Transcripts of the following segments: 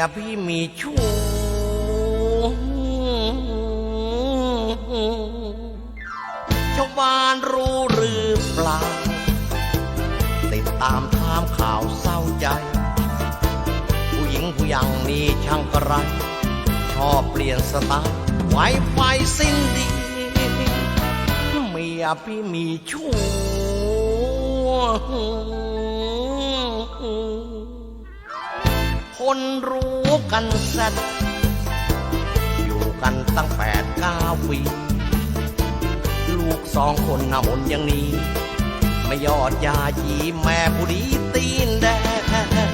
ยพี่มีชู้ชาวบ้านรู้หรือเปล่า ติดตามทามข่าวเศร้าใจ ผู้หญิงผู้ยังนี่ช่างกระไร ชอบเปลี่ยนสไตล์ไวไฟสิ้นดีเมียพี่มีชู้ คนรู้กันแซดอยู่กันตั้งแปดเก้าปีลูกสองคนน่ะมนอย่างนี้ ไม่ยอดยายีแม่ผู้ดีตีนแดง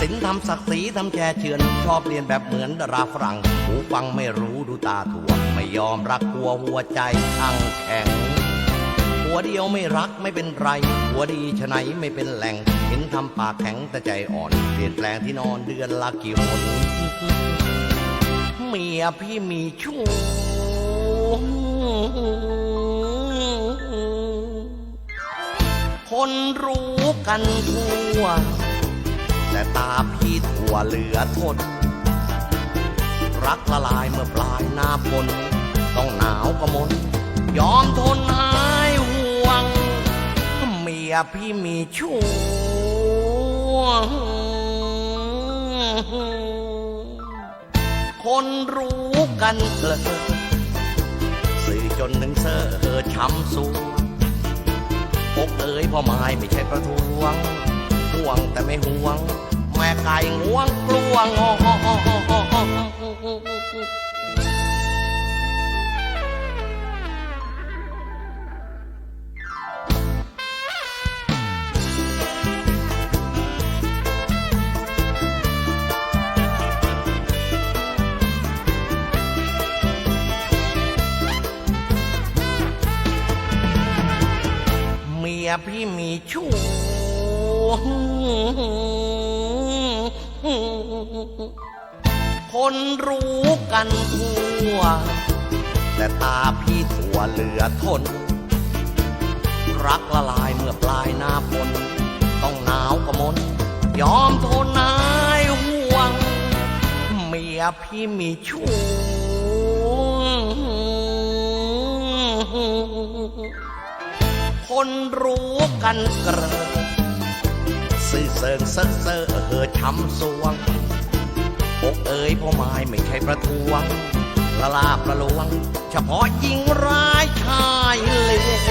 สินทำศักดิ์ศรีทำแช่เชือน ชอบเรียนแบบเหมือนดาราฝรั่ง หูฟังไม่รู้ดูตาถั่วไม่ยอมรักกลัวหัวใจช่างแข็ง หัวเดียวไม่รักไม่เป็นไร หัวดีชะไหนไม่เป็นแหล่ง เห็นทำปากแข็งแต่ใจอ่อน เปลี่ยนแปลงที่นอนเดือนละกี่หนเมียพี่มีชู้คนรู้กันทั่ว แต่ตาพี่ถั่วเหลือทนรักละลายเมื่อปลายหน้าฝนต้องหนาวก็มนยอมทน ยพี่มีชู้คนรู้กันเลอสื่อจนหนึ่งเซอร์ช้ำสูอกเอ๋ยพ่อไม้ไม่ใช่ประท้วงห่วงแต่ไม่ห่วง แม่ไก่งวงกลวง พี่มีชู้คนรู้กันทั่ว แต่ตาพี่ถั่วเหลือทน รักละลายเมื่อปลายหน้าฝนต้องหนาวก็มนยอมทนนายห่วง เมียพี่มีชู้ คนรู้กันเกลอสื่อเสริงเซ่อเซ่อเออช้ำสวงอกเอ๋ยพ่อไม้ไม่ใช่ประท้วงละลาประลวง เฉพาะยิงร้ายชายเลว